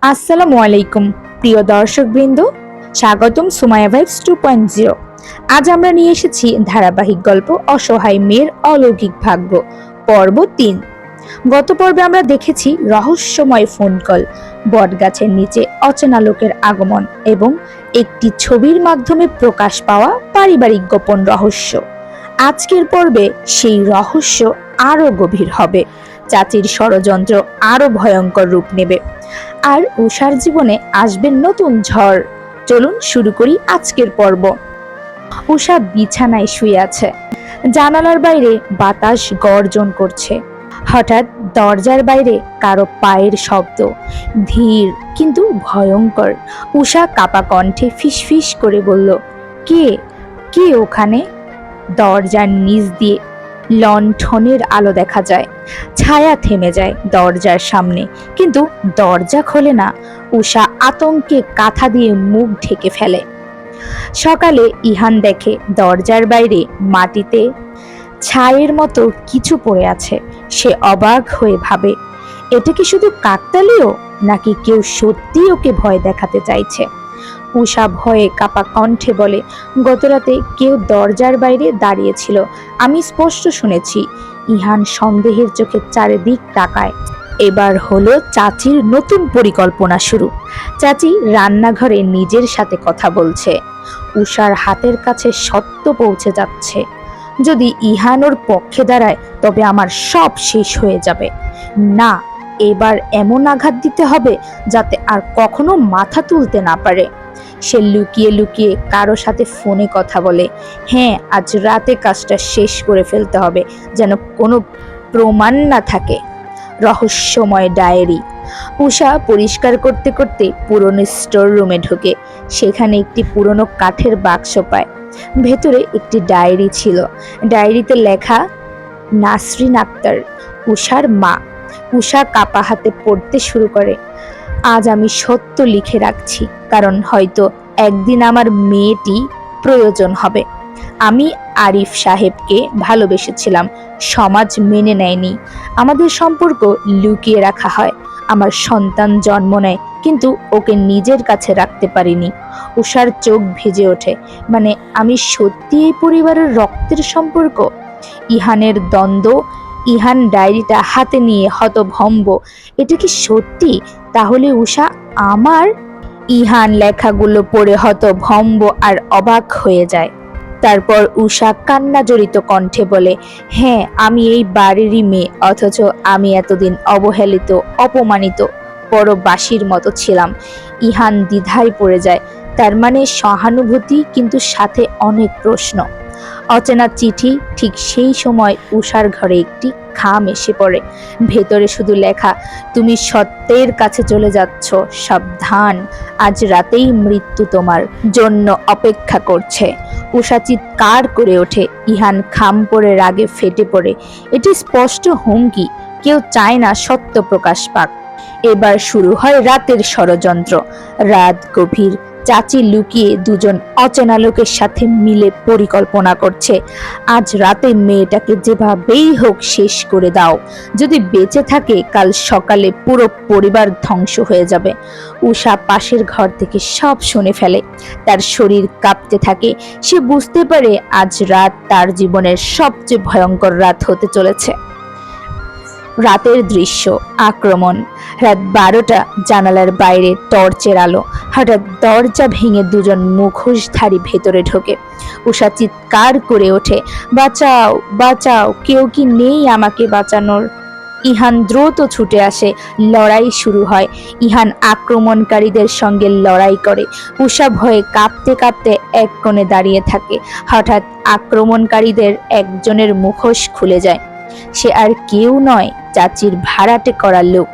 আসসালামু আলাইকুম, প্রিয় দর্শকবৃন্দ। স্বাগতম Sumaya vibes two point zero. আজ আমরা নিয়ে এসেছি ধারাবাহিক গল্প, অসহায় মেয়ের অলৌকিক ভাগ্য, পর্ব তিন। গত পর্বে আমরা দেখেছি রহস্যময় ফোন কল বটগাছের নিচে অচেনা লোকের আগমন এবং একটি ছবির মাধ্যমে প্রকাশ পাওয়া পারিবারিক গোপন রহস্য। আজকের পর্বে সেই রহস্য আরও গভীর হবে। চাচির ষড়যন্ত্র আরও ভয়ঙ্কর রূপ নেবে। আর উষার জীবনে আসবে নতুন ঝড়। চলুন শুরু করি আজকের পর্ব। উষা বিছানায় শুয়ে আছে। জানালার বাইরে বাতাস গর্জন করছে। হঠাৎ দরজার বাইরে কারও পায়ের শব্দ। ধীর কিন্তু ভয়ঙ্কর। উষা কাপা কণ্ঠে ফিসফিস করে বলল, কে? কে ওখানে? দরজার নিচ দিয়ে লণ্ঠনের আলো দেখা যায়। ছায়া থেমে যায় দরজার সামনে। কিন্তু দরজা খোলে না। উষা আতঙ্কে কাঁথা দিয়ে মুখ ঢেকে ফেলে। সকালে ইহান দেখে দরজার বাইরে মাটিতে ছায়ের মতো কিছু পড়ে আছে। সে অবাক হয়ে ভাবে, এটা কি শুধু কাকতালীয়? নাকি কেউ সত্যি ওকে ভয় দেখাতে চাইছে? উষা ভয়ে কাপা কণ্ঠে বলে, গতরাতে কেউ দরজার বাইরে দাঁড়িয়েছিল। আমি স্পষ্ট শুনেছি, ইহান সন্দেহের চোখে চারিদিক তাকায়। এবার হলো চাচির নতুন পরিকল্পনা শুরু। চাচি রান্নাঘরে নিজের সাথে কথা বলছে। উষার হাতের কাছে সত্য পৌঁছে যাচ্ছে। যদি ইহান ওর পক্ষে দাঁড়ায়, তবে আমার সব শেষ হয়ে যাবে। না, এবার এমন আঘাত দিতে হবে যাতে আর কখনো মাথা তুলতে না পারে। সে লুকিয়ে লুকিয়ে কারও সাথে ফোনে কথা বলে। হ্যাঁ আজ রাতে কাজটা শেষ করে ফেলতে হবে, যেন কোনো প্রমাণ না থাকে। রহস্যময় ডায়েরি। উষা পরিষ্কার করতে করতে পুরনো স্টোর রুমে ঢোকে। সেখানে একটি পুরনো কাঠের বাক্স পায়। ভেতরে একটি ডায়েরি ছিল। ডায়েরিতে লেখা, নাসরিন আক্তার, উষার মা। উষা কাপা হাতে পড়তে শুরু করে। আজ আমি সত্য লিখে রাখছি, কারণ হয়তো একদিন আমার মেয়েটি প্রয়োজন হবে। আমি আরিফ সাহেবকে ভালোবেসেছিলাম, সমাজ মেনে নেয়নি। আমাদের সম্পর্ক লুকিয়ে রাখা হয়, আমার সন্তান জন্ম নেয়, কিন্তু ওকে নিজের কাছে রাখতে পারিনি। উষার চোখ ভেজে ওঠে মানে আমি সত্যি এই পরিবারের রক্তের সম্পর্ক? ইহানের দ্বন্দ্ব ইহান ডায়েরিটা হাতে নিয়ে হতভম্ব। এটা কি সত্যি? তাহলে উষা আমার? ইহান লেখাগুলো পড়ে হতভম্ব আর অবাক হয়ে যায়। তারপর উষা কান্না জড়িত কণ্ঠে বলে হ্যাঁ আমি এই বাড়িরই মেয়ে, অথচ আমি এতদিন অবহেলিত, অপমানিত বড় বাসির মতো ছিলাম। ইহান দ্বিধায় পড়ে যায়। তার মানে সহানুভূতি কিন্তু সাথে অনেক প্রশ্ন। অচেনা চিঠি, ঠিক সেই সময় উষার ঘরে একটি খাম এসে পড়ে। ভেতরে শুধু লেখা, তুমি সত্যের কাছে চলে যাচ্ছ, সাবধান, আজ রাতেই মৃত্যু তোমার জন্য অপেক্ষা করছে। উষা চিৎকার করে ওঠে, ইহান খাম পরে রাগে ফেটে পড়ে। এটি স্পষ্ট হুমকি, কেউ চায় না সত্য প্রকাশ পাক। এবার শুরু হয় রাতের ষড়যন্ত্র। রাত গভীর চাচি লুকিয়ে দুজন অচেনা লোকের সাথে মিলে পরিকল্পনা করছে। আজ রাতে মেয়েটাকে যেভাবেই হোক শেষ করে দাও। যদি বেঁচে থাকে, কাল সকালে পুরো পরিবার ধ্বংস হয়ে যাবে। উষা পাশের ঘর থেকে সব শুনে ফেলে। তার শরীর কাঁপতে থাকে। সে বুঝতে পারে আজ রাত তার জীবনের সবচেয়ে ভয়ঙ্কর রাত হতে চলেছে। রাতের দৃশ্য, আক্রমণ। রাত বারোটা জানালার বাইরে টর্চের আলো। হঠাৎ দরজা ভেঙে দুজন মুখোশধারী ভেতরে ঢোকে। উষা চিৎকার করে ওঠে, বাঁচাও বাঁচাও, কেউ কি নেই আমাকে বাঁচানোর? ইহান দ্রুত ছুটে আসে, লড়াই শুরু হয়। ইহান আক্রমণকারীদের সঙ্গে লড়াই করে। উষা ভয়ে কাঁপতে কাঁপতে এক কোণে দাঁড়িয়ে থাকে। হঠাৎ আক্রমণকারীদের একজনের মুখোশ খুলে যায়। সে আর কেউ নয় চাচির ভাড়াটে করা লোক।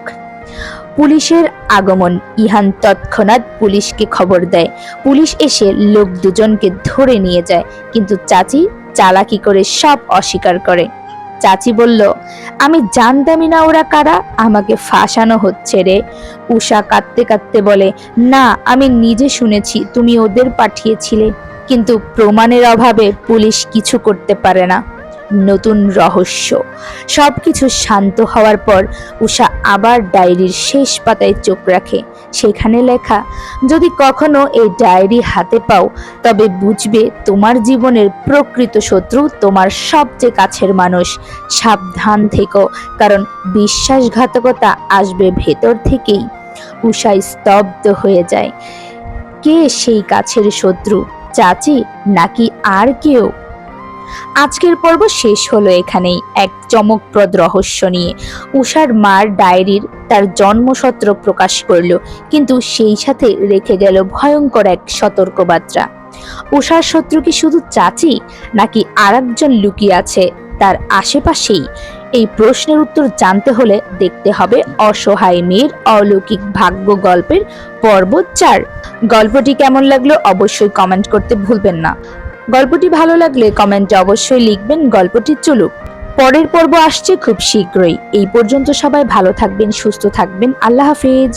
পুলিশের আগমন, ইহান তৎক্ষণাৎ পুলিশকে খবর দেয়। পুলিশ এসে লোক দুজনকে ধরে নিয়ে যায়, কিন্তু চাচি চালাকি করে সব অস্বীকার করে। চাচি বলল, আমি জানতামই না ওরা কারা, আমাকে ফাঁসানো হচ্ছে রে। উষা কাঁদতে কাঁদতে বলে, না, আমি নিজে শুনেছি, তুমি ওদের পাঠিয়েছিলে, কিন্তু প্রমাণের অভাবে পুলিশ কিছু করতে পারে না। নতুন রহস্য। সবকিছু শান্ত হওয়ার পর উষা আবার ডায়েরির শেষ পাতায় চোখ রাখে। সেখানে লেখা, যদি কখনো এই ডায়েরি হাতে পাও, তবে বুঝবে তোমার জীবনের প্রকৃত শত্রু তোমার সবচেয়ে কাছের মানুষ। সাবধান থেকো, কারণ বিশ্বাসঘাতকতা আসবে ভেতর থেকেই। উষা স্তব্ধ হয়ে যায়। কে সেই কাছের শত্রু? চাচি? নাকি আর কেউ? আজকের পর্ব শেষ হলো এখানেই। এক চমকপ্রদ রহস্য নিয়ে। উষার মার ডায়েরির তার জন্মসত্র প্রকাশ করল, কিন্তু সেই সাথে রেখে গেল ভয়ঙ্কর এক সতর্কবার্তা। উষার শত্রু কি শুধু চাচি, নাকি আর একজন লুকিয়ে আছে তার আশেপাশেই? এই প্রশ্নের উত্তর জানতে হলে দেখতে হবে অসহায় মেয়ের অলৌকিক ভাগ্য গল্পের পর্ব চার। গল্পটি কেমন লাগল অবশ্যই কমেন্ট করতে ভুলবেন না। গল্পটি ভালো লাগলে কমেন্টে অবশ্যই লিখবেন গল্পটি চলুক। পরের পর্ব আসছে খুব শীঘ্রই। এই পর্যন্ত সবাই ভালো থাকবেন, সুস্থ থাকবেন। আল্লাহ হাফেজ।